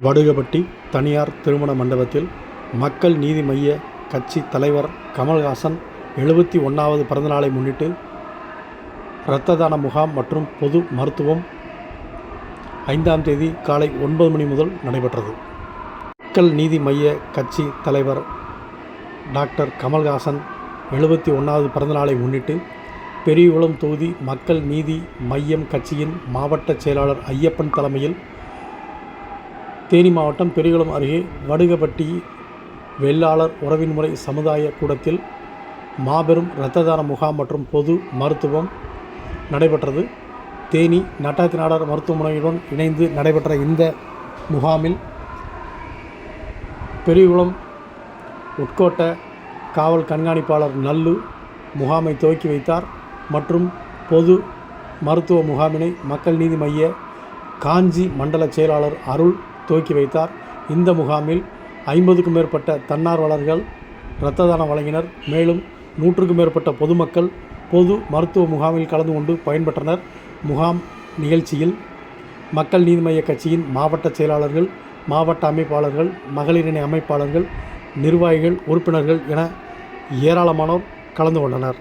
வடுகப்பட்டி தனியார் திருமண மண்டபத்தில் மக்கள் நீதி மய்ய கட்சி தலைவர் கமல்ஹாசன் எழுபத்தி ஒன்றாவது பிறந்தநாளை முன்னிட்டு இரத்த தான முகாம் மற்றும் பொது மருத்துவம் ஐந்தாம் தேதி காலை ஒன்பது மணி முதல் நடைபெற்றது. மக்கள் நீதி மைய கட்சி தலைவர் டாக்டர் கமல்ஹாசன் எழுபத்தி ஒன்றாவது பிறந்தநாளை முன்னிட்டு பெரியகுளம் தொகுதி மக்கள் நீதி மையம் கட்சியின் மாவட்ட செயலாளர் ஐயப்பன் தலைமையில் தேனி மாவட்டம் பெரியகுளம் அருகே வடுகப்பட்டி வெள்ளாளர் உறவின்முறை சமுதாய கூடத்தில் மாபெரும் இரத்த தான முகாம் மற்றும் பொது மருத்துவம் நடைபெற்றது. தேனி நட்டாத்தி நாடார் மருத்துவமனையுடன் இணைந்து நடைபெற்ற இந்த முகாமில் பெரியகுளம் உட்கோட்ட காவல் கண்காணிப்பாளர் நல்லு முகாமை துவக்கி வைத்தார் மற்றும் பொது மருத்துவ முகாமினை மக்கள் நீதி மைய காஞ்சி மண்டல செயலாளர் அருள் துவக்கி வைத்தார். இந்த முகாமில் ஐம்பதுக்கும் மேற்பட்ட தன்னார்வலர்கள் இரத்த தானம் வழங்கினர். மேலும் நூற்றுக்கும் மேற்பட்ட பொதுமக்கள் பொது மருத்துவ முகாமில் கலந்து கொண்டு பயன்பெற்றனர். முகாம் நிகழ்ச்சியில் மக்கள் நீதி மைய கட்சியின் மாவட்ட செயலாளர்கள் மாவட்ட அமைப்பாளர்கள் மகளிரணி அமைப்பாளர்கள் நிர்வாகிகள் உறுப்பினர்கள் என ஏராளமானோர் கலந்து கொண்டனர்.